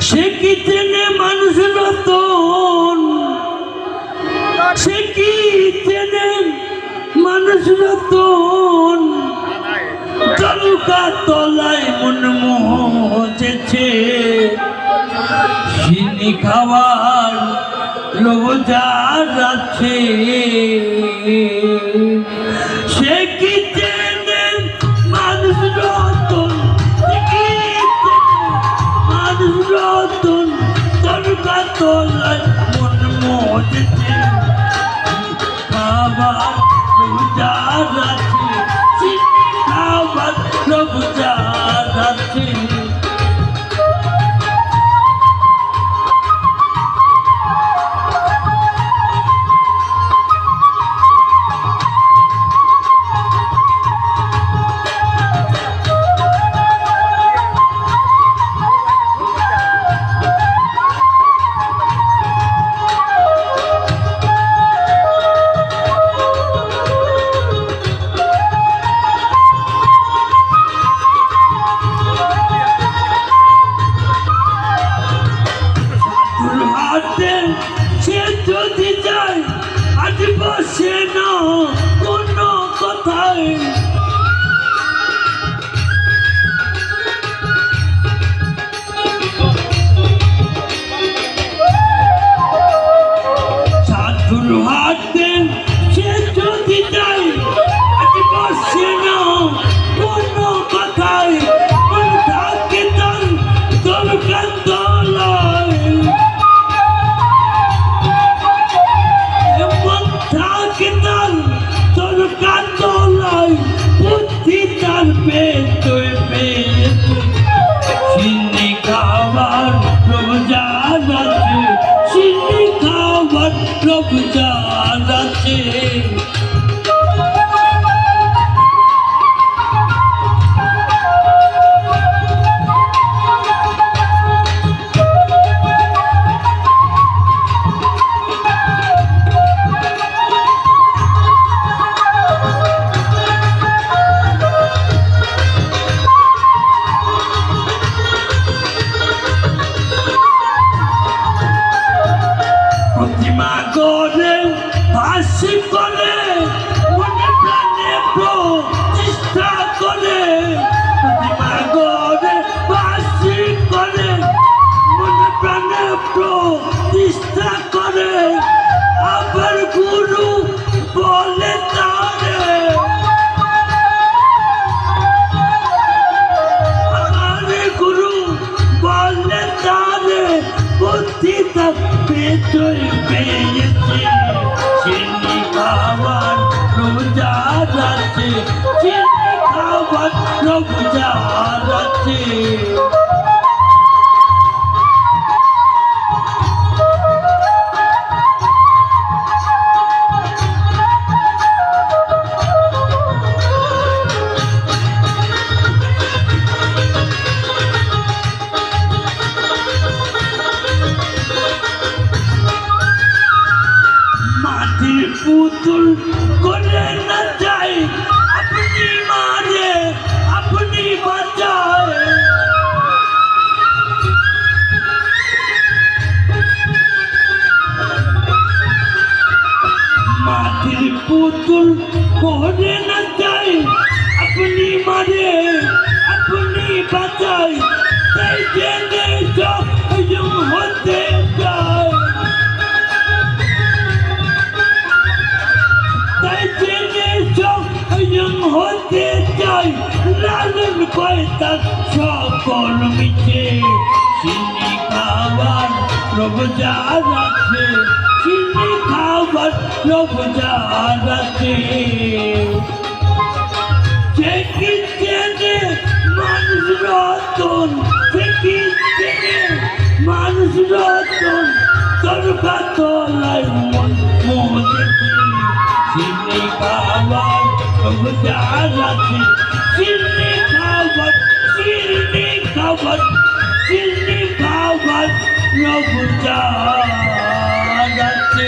সে কি ট্রেনে মানুষ রতন? সে কি ট্রেনে মানুষ রতন? তালুকা তলায় মন মোচেছে চিনি খাওয়ার যার আছে সে কি ট্রেনে মানুষ রতন? মানুষ রতন? তালুকা তলায় হাতে সে যদি যায় আজ বসে না কোনো কথায় খাবার রোজার আছে। বুদ্ধি পেটই পেয়েছে। চিনি খাবার রোজা আছে চিনি খাবার রোজা আছে পুতুল করে না যায়, আপনি মারে, আপনি বাঁচায়। তাই জেনে সব হতে যায় তাই জেনে সব হতে চাই লালন কয়তার সকল মিছে। চিনি খাবার রোজার আছে চিনি খাবার কি চেনে মানুষ রতন মানুষ রতন তরকা তলায় মন চিনি খাবার রোজার আছে চিনি খাবার চিনি খাবার চিনি খাবার রোজার আছে